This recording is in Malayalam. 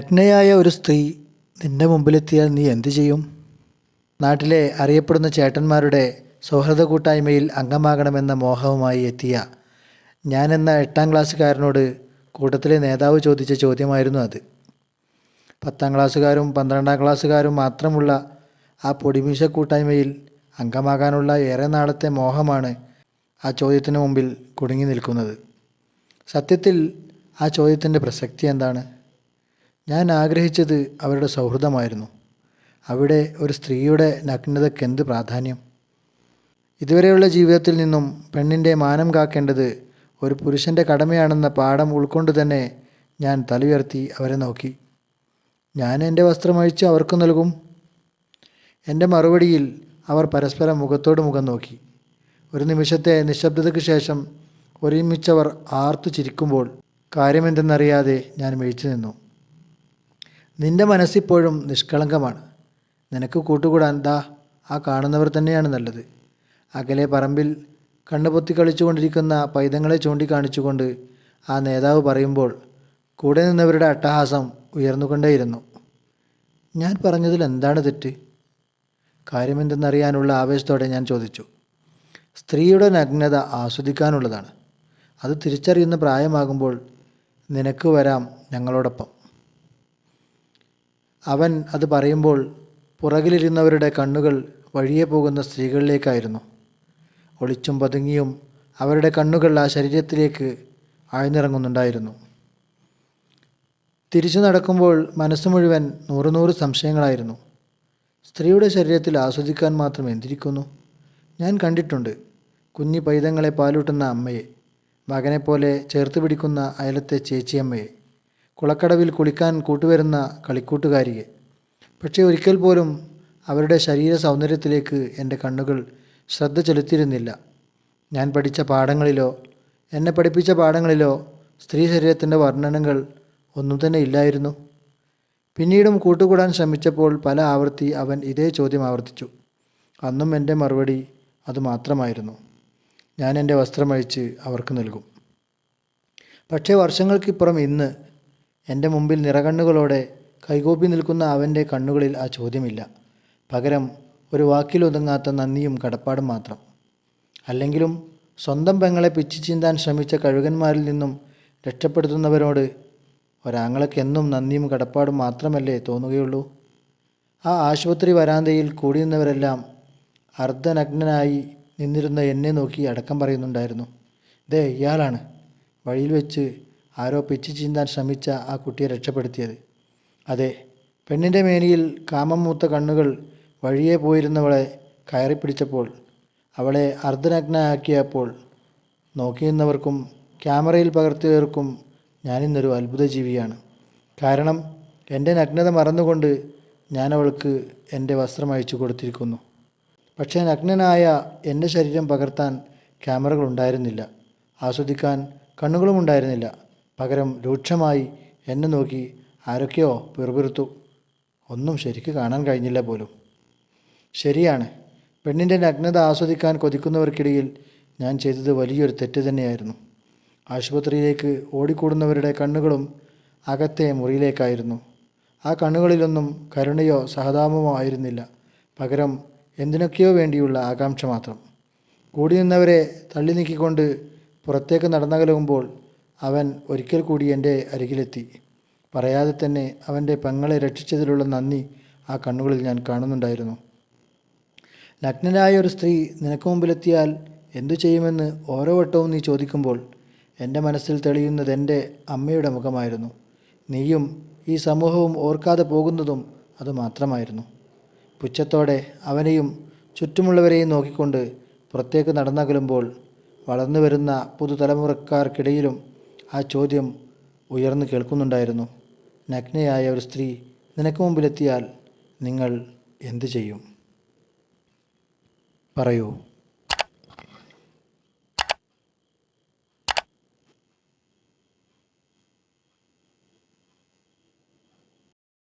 നഗ്നയായ ഒരു സ്ത്രീ നിന്റെ മുമ്പിലെത്തിയാൽ നീ എന്തു ചെയ്യും? നാട്ടിലെ അറിയപ്പെടുന്ന ചേട്ടന്മാരുടെ സൗഹൃദ കൂട്ടായ്മയിൽ അംഗമാകണമെന്ന മോഹവുമായി എത്തിയ ഞാനെന്ന എട്ടാം ക്ലാസ്സുകാരനോട് കൂട്ടത്തിലെ നേതാവ് ചോദിച്ച ചോദ്യമായിരുന്നു അത്. പത്താം ക്ലാസ്സുകാരും പന്ത്രണ്ടാം ക്ലാസ്സുകാരും മാത്രമുള്ള ആ പൊടിമീശ കൂട്ടായ്മയിൽ അംഗമാകാനുള്ള ഏറെ നാളത്തെ മോഹമാണ് ആ ചോദ്യത്തിന് മുമ്പിൽ കുടുങ്ങി നിൽക്കുന്നത്. സത്യത്തിൽ ആ ചോദ്യത്തിന്റെ പ്രസക്തി എന്താണ്? ഞാൻ ആഗ്രഹിച്ചത് അവരുടെ സൗഹൃദമായിരുന്നു. അവിടെ ഒരു സ്ത്രീയുടെ നഗ്നതയ്ക്ക് എന്ത് പ്രാധാന്യം? ഇതുവരെയുള്ള ജീവിതത്തിൽ നിന്നും പെണ്ണിന്റെ മാനം കാക്കേണ്ടത് ഒരു പുരുഷന്റെ കടമയാണെന്ന പാഠം ഉൾക്കൊണ്ട് തന്നെ ഞാൻ തലയുയർത്തി അവരെ നോക്കി. ഞാൻ എന്റെ വസ്ത്രമഴിച്ച് അവർക്ക് നൽകും. എന്റെ മറുപടിയിൽ അവർ പരസ്പരം മുഖത്തോട് മുഖം നോക്കി. ഒരു നിമിഷത്തെ നിശബ്ദതയ്ക്ക് ശേഷം ഒരുമിച്ചവർ ആർത്തു ചിരിക്കുമ്പോൾ കാര്യമെന്തെന്നറിയാതെ ഞാൻ മിഴിച്ചു നിന്നു. നിന്റെ മനസ്സിപ്പോഴും നിഷ്കളങ്കമാണ്. നിനക്ക് കൂട്ടുകൂടാൻ ദാ ആ കാണുന്നവർ തന്നെയാണ് നല്ലത്. അകലെ പറമ്പിൽ കണ്ണുപൊത്തി കളിച്ചുകൊണ്ടിരിക്കുന്ന പൈതങ്ങളെ ചൂണ്ടിക്കാണിച്ചുകൊണ്ട് ആ നേതാവ് പറയുമ്പോൾ കൂടെ നിന്നവരുടെ അട്ടഹാസം ഉയർന്നുകൊണ്ടേയിരുന്നു. ഞാൻ പറഞ്ഞതിൽ എന്താണ് തെറ്റ്? കാര്യമെന്തെന്നറിയാനുള്ള ആവേശത്തോടെ ഞാൻ ചോദിച്ചു. സ്ത്രീയുടെ നഗ്നത ആസ്വദിക്കാനുള്ളതാണ്. അത് തിരിച്ചറിയുന്ന പ്രായമാകുമ്പോൾ നിനക്ക് വരാം ഞങ്ങളോടൊപ്പം. അവൻ അത് പറയുമ്പോൾ പുറകിലിരുന്നവരുടെ കണ്ണുകൾ വഴിയെ പോകുന്ന സ്ത്രീകളിലേക്കായിരുന്നു. ഒളിച്ചും പതുങ്ങിയും അവരുടെ കണ്ണുകൾ ആ ശരീരത്തിലേക്ക് ആഴ്ന്നിറങ്ങുന്നുണ്ടായിരുന്നു. തിരിച്ചു നടക്കുമ്പോൾ മനസ്സ് മുഴുവൻ നൂറ് നൂറ് സംശയങ്ങളായിരുന്നു. സ്ത്രീയുടെ ശരീരത്തിൽ ആസ്വദിക്കാൻ മാത്രം എന്തിരിക്കുന്നു? ഞാൻ കണ്ടിട്ടുണ്ട്. കുഞ്ഞി പൈതങ്ങളെ പാലൂട്ടുന്ന അമ്മയെ മകനെപ്പോലെ ചേർത്ത് പിടിക്കുന്ന അയലത്തെ ചേച്ചിയമ്മയെ. കുളക്കടവിൽ കുളിക്കാൻ കൂട്ടുവരുന്ന കളിക്കൂട്ടുകാരിയെ. പക്ഷേ ഒരിക്കൽ പോലും അവരുടെ ശരീര സൗന്ദര്യത്തിലേക്ക് എന്റെ കണ്ണുകൾ ശ്രദ്ധ ചെലുത്തിയിരുന്നില്ല. ഞാൻ പഠിച്ച പാഠങ്ങളിലോ എന്നെ പഠിപ്പിച്ച പാഠങ്ങളിലോ സ്ത്രീ ശരീരത്തിന്റെ വർണനകൾ ഒന്നും തന്നെ ഇല്ലായിരുന്നു. പിന്നീടും കൂട്ടുകൂടാൻ ശ്രമിച്ചപ്പോൾ പല ആവർത്തി അവൻ ഇതേ ചോദ്യം ആവർത്തിച്ചു. അന്നും എന്റെ മറുപടി അതുമാത്രമായിരുന്നു ഞാൻ എന്റെ വസ്ത്രമഴിച്ച് അവർക്ക് നൽകും. പക്ഷേ വർഷങ്ങൾക്കിപ്പുറം ഇന്ന് എന്റെ മുമ്പിൽ നിറകണ്ണുകളോടെ കൈകൂപ്പി നിൽക്കുന്ന അവന്റെ കണ്ണുകളിൽ ആ ചോദ്യമില്ല. പകരം ഒരു വാക്കിലൊതുങ്ങാത്ത നന്ദിയും കടപ്പാടും മാത്രം. അല്ലെങ്കിലും സ്വന്തം പെങ്ങളെ പിച്ചു ചീന്താൻ ശ്രമിച്ച കഴുകന്മാരിൽ നിന്നും രക്ഷപ്പെടുത്തുന്നവരോട് ഒരാങ്ങളക്ക് എന്നും നന്ദിയും കടപ്പാടും മാത്രമല്ലേ തോന്നുകയുള്ളൂ? ആ ആശുപത്രി വരാന്തയിൽ കൂടി നിന്നവരെല്ലാം അർദ്ധനഗ്നനായി നിന്നിരുന്ന എന്നെ നോക്കി അടക്കം പറയുന്നുണ്ടായിരുന്നു. ദേ ഇയാളാണ്. വഴിയിൽ വെച്ച് ആരോ പിച്ചു ചീന്താൻ ശ്രമിച്ച ആ കുട്ടിയെ രക്ഷപ്പെടുത്തിയത്. അതെ പെണ്ണിന്റെ മേനിയിൽ കാമം മൂത്ത കണ്ണുകൾ വഴിയെ പോയിരുന്നവളെ കയറിപ്പിടിച്ചപ്പോൾ അവളെ അർദ്ധനഗ്നയാക്കിയപ്പോൾ നോക്കിയിരുന്നവർക്കും ക്യാമറയിൽ പകർത്തിയവർക്കും ഞാനിന്നൊരു അത്ഭുത ജീവിയാണ് കാരണം എന്റെ നഗ്നത മറന്നുകൊണ്ട് ഞാനവൾക്ക് എന്റെ വസ്ത്രം അയച്ചു കൊടുത്തിരിക്കുന്നു. പക്ഷേ നഗ്നനായ എന്റെ ശരീരം പകർത്താൻ ക്യാമറകളുണ്ടായിരുന്നില്ല ആസ്വദിക്കാൻ കണ്ണുകളും ഉണ്ടായിരുന്നില്ല പകരം രൂക്ഷമായി എന്നെ നോക്കി ആരൊക്കെയോ പിറുപിറുത്തു. ഒന്നും ശരിക്ക് കാണാൻ കഴിഞ്ഞില്ല പോലും. ശരിയാണ്. പെണ്ണിന്റെ നഗ്നത ആസ്വദിക്കാൻ കൊതിക്കുന്നവർക്കിടയിൽ ഞാൻ ചെയ്തത് വലിയൊരു തെറ്റ് തന്നെയായിരുന്നു. ആശുപത്രിയിലേക്ക് ഓടിക്കൂടുന്നവരുടെ കണ്ണുകളും അകത്തെ മുറിയിലേക്കായിരുന്നു. ആ കണ്ണുകളിലൊന്നും കരുണയോ സഹതാപമോ ആയിരുന്നില്ല. പകരം എന്തിനൊക്കെയോ വേണ്ടിയുള്ള ആകാംക്ഷ മാത്രം. കൂടി നിന്നവരെ തള്ളി നീക്കിക്കൊണ്ട് പുറത്തേക്ക് നടന്നകലുമ്പോൾ അവൻ ഒരിക്കൽ കൂടി എന്റെ അരികിലെത്തി. പറയാതെ തന്നെ അവന്റെ പെങ്ങളെ രക്ഷിച്ചതിലുള്ള നന്ദി ആ കണ്ണുകളിൽ ഞാൻ കാണുന്നുണ്ടായിരുന്നു. നഗ്നനായ ഒരു സ്ത്രീ നിനക്ക് മുമ്പിലെത്തിയാൽ എന്തു ചെയ്യുമെന്ന് ഓരോ വട്ടവും നീ ചോദിക്കുമ്പോൾ എന്റെ മനസ്സിൽ തെളിയുന്നത് എന്റെ അമ്മയുടെ മുഖമായിരുന്നു. നീയും ഈ സമൂഹവും ഓർക്കാതെ പോകുന്നതും അതുമാത്രമായിരുന്നു പുച്ഛത്തോടെ അവനെയും ചുറ്റുമുള്ളവരെയും നോക്കിക്കൊണ്ട് പുറത്തേക്ക് നടന്നകലുമ്പോൾ വളർന്നു വരുന്ന പുതുതലമുറക്കാർക്കിടയിലും ആ ചോദ്യം ഉയർന്നു കേൾക്കുന്നുണ്ടായിരുന്നു. നഗ്നയായ ഒരു സ്ത്രീ നിനക്ക് മുമ്പിലെത്തിയാൽ നിങ്ങൾ എന്തു ചെയ്യും? പറയൂ.